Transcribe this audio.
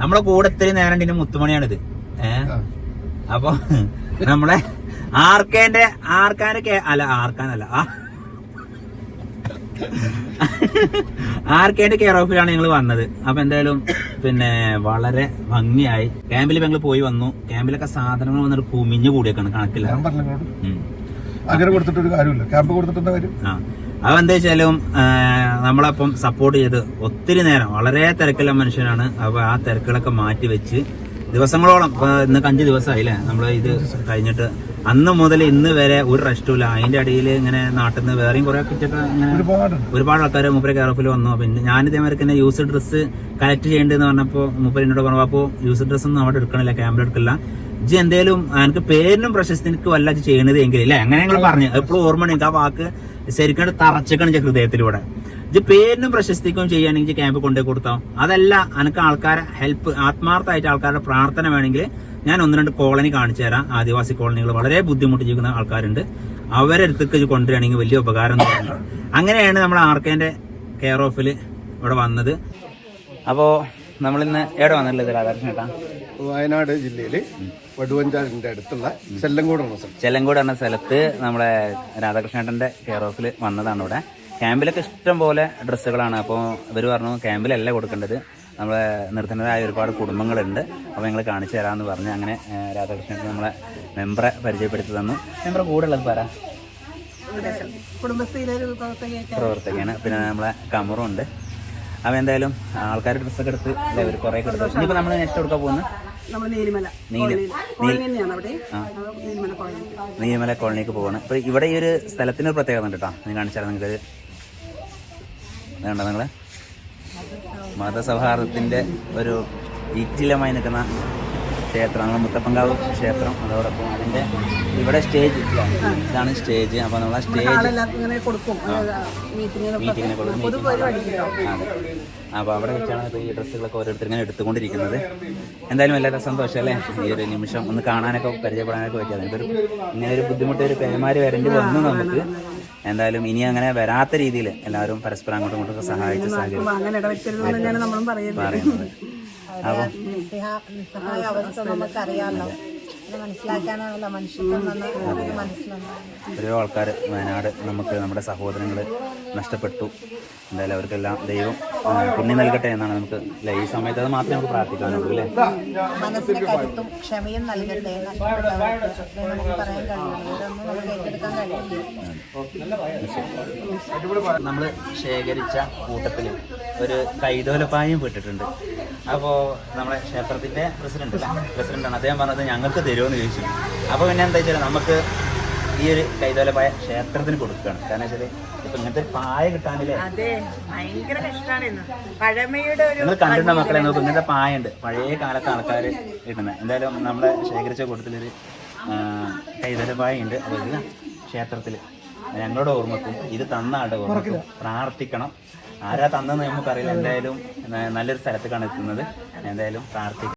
നമ്മളെ കൂടെ ഇത്രയും നേരം ഉണ്ടെങ്കിൽ മുത്തുമണിയാണിത്. ഏഹ് അപ്പൊ നമ്മളെ ആർക്കേന്റെ ആർക്കാന്റെ അല്ല ആർക്കാനല്ല. ആർക്കേന്റെ കെയർ ഓഫിലാണ് ഞങ്ങൾ വന്നത്. അപ്പൊ എന്തായാലും പിന്നെ വളരെ ഭംഗിയായി. ക്യാമ്പിൽ ഞങ്ങൾ പോയി വന്നു. ക്യാമ്പിലൊക്കെ സാധനങ്ങൾ വന്നിട്ട് കുമിഞ്ഞു കൂടിയൊക്കെയാണ് കണക്കില്ല. അങ്ങനെ കൊടുത്തിട്ട് ഒരു കാര്യമില്ല. ക്യാമ്പ് കൊടുത്തിട്ട് കാര്യം? അത് എന്താ വെച്ചാലും നമ്മളപ്പം സപ്പോർട്ട് ചെയ്ത് ഒത്തിരി നേരം വളരെ തിരക്കുള്ള മനുഷ്യനാണ്. അപ്പോൾ ആ തിരക്കുകളൊക്കെ മാറ്റി വെച്ച് ദിവസങ്ങളോളം ഇപ്പോൾ ഇന്നൊക്കെ അഞ്ച് ദിവസമായില്ലേ നമ്മൾ ഇത് കഴിഞ്ഞിട്ട് അന്ന് മുതൽ ഇന്ന് വരെ ഒരു റെസ്റ്റും ഇല്ല. അതിന്റെ അടിയിൽ ഇങ്ങനെ നാട്ടിൽ നിന്ന് വേറെയും കുറേ കിച്ചൊക്കെ ഇങ്ങനെ ഒരുപാട് ആൾക്കാർ മൂപ്പരെ കെയർഫിൽ വന്നു. പിന്നെ ഞാൻ ഇതേമാതിരി തന്നെ യൂസ് ഡ്രസ്സ് കളക്ട് ചെയ്യേണ്ടതെന്ന് പറഞ്ഞപ്പോൾ മൂപ്പര് എന്നോട് പറഞ്ഞു അപ്പോൾ യൂസ് ഡ്രസ്സ് ഒന്നും അവിടെ എടുക്കണില്ല ക്യാമ്പിൽ എടുക്കില്ല ഇജ്ജ് എന്തേലും എനിക്ക് പേരിനും പ്രശസ്തിക്ക് വല്ല ചെയ്യണത് എങ്കിൽ അല്ലേ അങ്ങനെ ഞങ്ങൾ പറഞ്ഞു. എപ്പോഴും ഓർമ്മ എനിക്ക് ആ വാക്ക് ശരിക്കും തറച്ചിക്കണം ഹൃദയത്തിലൂടെ. ഇജ്ജ് പേരിനും പ്രശസ്തിക്കും ചെയ്യുകയാണെങ്കിൽ ക്യാമ്പ് കൊണ്ടുപോയി കൊടുത്തോ? അതല്ല എനിക്ക് ആൾക്കാരെ ഹെൽപ്പ് ആത്മാർത്ഥമായിട്ട് ആൾക്കാരുടെ പ്രാർത്ഥന വേണമെങ്കിൽ ഞാൻ ഒന്ന് രണ്ട് കോളനി കാണിച്ചു തരാം. ആദിവാസി കോളനികൾ വളരെ ബുദ്ധിമുട്ട് ജീവിക്കുന്ന ആൾക്കാരുണ്ട്. അവരെ അടുത്തേക്ക് ഇത് കൊണ്ടുവരികയാണെങ്കിൽ വലിയ ഉപകാരം പറഞ്ഞു അങ്ങനെയാണ് നമ്മൾ ആർക്കേന്റെ കെയർ ഓഫിൽ ഇവിടെ വന്നത്. അപ്പോ നമ്മളിന്ന് എവിടെ വന്നിട്ടുള്ളത് രാധാകൃഷ്ണൻ ചേട്ടാ വയനാട് ജില്ലയിൽ വടുവഞ്ചാലിന്റെ അടുത്തുള്ള ചെല്ലങ്കോട് എന്ന സ്ഥലം ചെല്ലങ്കോട് എന്ന സ്ഥലത്ത് നമ്മളെ രാധാകൃഷ്ണേട്ടന്റെ കെയർ ഓഫിൽ വന്നതാണ് ഇവിടെ. ക്യാമ്പിലൊക്കെ ഇഷ്ടം പോലെ ഡ്രസ്സുകളാണ്. അപ്പോൾ ഇവർ പറഞ്ഞു ക്യാമ്പിലല്ല കൊടുക്കേണ്ടത്. നമ്മളെ നിർത്തുന്നതായ ഒരുപാട് കുടുംബങ്ങളുണ്ട്. അപ്പോൾ ഞങ്ങൾ കാണിച്ചു തരാമെന്ന് പറഞ്ഞ് അങ്ങനെ രാധാകൃഷ്ണൻ നമ്മളെ മെമ്പറെ പരിചയപ്പെടുത്തി തന്നു. മെമ്പറെ കൂടെ ഉള്ളത് പറ പ്രവർത്തകയാണ്. പിന്നെ നമ്മളെ കമറും ഉണ്ട്. അപ്പോൾ എന്തായാലും ആൾക്കാർ ഡ്രസ്സൊക്കെ എടുത്ത് ഒരു കുറേ എടുത്ത് ഇനിയിപ്പോൾ നമ്മൾ നെക്സ്റ്റ് കൊടുക്കാൻ പോകുന്നത്? നീലിമല കോളനിക്ക് പോവാണ്. ഇപ്പൊ ഇവിടെ ഈ ഒരു സ്ഥലത്തിന് ഒരു പ്രത്യേകത ഉണ്ട് കേട്ടോ. ഞാൻ കാണിച്ചാൽ നിങ്ങൾക്ക് വേണ്ട നിങ്ങൾ? മതസൗഹാർദ്ദത്തിന്റെ ഒരു ഈറ്റിലമായി നിൽക്കുന്ന ക്ഷേത്രം നമ്മൾ മുത്തപ്പങ്കാവ് ക്ഷേത്രം അതോടൊപ്പം അതിന്റെ ഇവിടെ സ്റ്റേജ് ഇതാണ് സ്റ്റേജ്. അപ്പൊ നമ്മൾ ആ. സ്റ്റേജ് മീറ്റിങ്ങിനെ കൊടുക്കും. അതെ. അപ്പോൾ അവിടെ വെച്ചാണ് ഇപ്പോൾ ഈ ഡ്രസ്സുകളൊക്കെ ഓരോരുത്തർ ഇങ്ങനെ എടുത്തുകൊണ്ടിരിക്കുന്നത്. എന്തായാലും എല്ലാവരും സന്തോഷം അല്ലേ ഈ ഒരു നിമിഷം ഒന്ന് കാണാനൊക്കെ പരിചയപ്പെടാനൊക്കെ പറ്റിയത് ഇതൊരു ഇങ്ങനെ ഒരു ബുദ്ധിമുട്ട് ഒരു പേമാര് വരേണ്ടി വന്നു നമുക്ക്. എന്തായാലും ഇനി അങ്ങനെ വരാത്ത രീതിയിൽ എല്ലാവരും പരസ്പരം അങ്ങോട്ടും ഇങ്ങോട്ടും സഹായിച്ച് നമ്മളും പറയുന്നത്. അവസ്ഥ നമുക്കറിയാമല്ലോ. മനുഷ്യത്വം മനസ്സിലുണ്ടാകും ഓരോ ആൾക്കാർ വയനാട് നമുക്ക് നമ്മുടെ സഹോദരങ്ങൾ നഷ്ടപ്പെട്ടു. എന്തായാലും അവർക്കെല്ലാം ദൈവം പുണ്യം നൽകട്ടെ എന്നാണ് നമുക്ക് അല്ലേ ഈ സമയത്ത് അത് മാത്രമേ നമുക്ക് പ്രാർത്ഥിക്കാനുള്ളൂ അല്ലേ? മനസ്സിന് കരുത്തും ക്ഷമയും നൽകട്ടെ നമ്മൾ ശേഖരിച്ച കൂട്ടത്തിൽ ഒരു കൈതോലപ്പായും വിട്ടിട്ടുണ്ട്. അപ്പോൾ നമ്മളെ ക്ഷേത്രത്തിന്റെ പ്രസിഡന്റ് പ്രസിഡന്റാണ്. അദ്ദേഹം പറഞ്ഞത് ഞങ്ങൾക്ക് തരുമെന്ന് ചോദിച്ചു. അപ്പോൾ പിന്നെ എന്താ വെച്ചാൽ നമുക്ക് ഈ ഒരു കൈതോലപ്പായ ക്ഷേത്രത്തിന് കൊടുക്കുകയാണ്. കാരണം വെച്ചാൽ ഇപ്പൊ ഇങ്ങനത്തെ ഒരു പായ കിട്ടാനില്ലേ? നിങ്ങൾ കണ്ടിട്ടുണ്ട മക്കളെ? നോക്കും ഇങ്ങനത്തെ പായ ഉണ്ട് പഴയ കാലത്ത് ആൾക്കാർ ഇടുന്നത് എന്തായാലും നമ്മളെ ശേഖരിച്ച കൂട്ടത്തിലൊരു പായ ഉണ്ട്. ഇത് ക്ഷേത്രത്തിൽ ഞങ്ങളുടെ ഓർമ്മക്കും ഇത് തന്ന ആളുടെ ഓർമ്മക്കും പ്രാർത്ഥിക്കണം. ആരാ തന്നെന്ന് നമുക്കറിയില്ല. എന്തായാലും നല്ലൊരു സ്ഥലത്തേക്കാണ് എത്തുന്നത്. എന്തായാലും പ്രാർത്ഥിക്കണം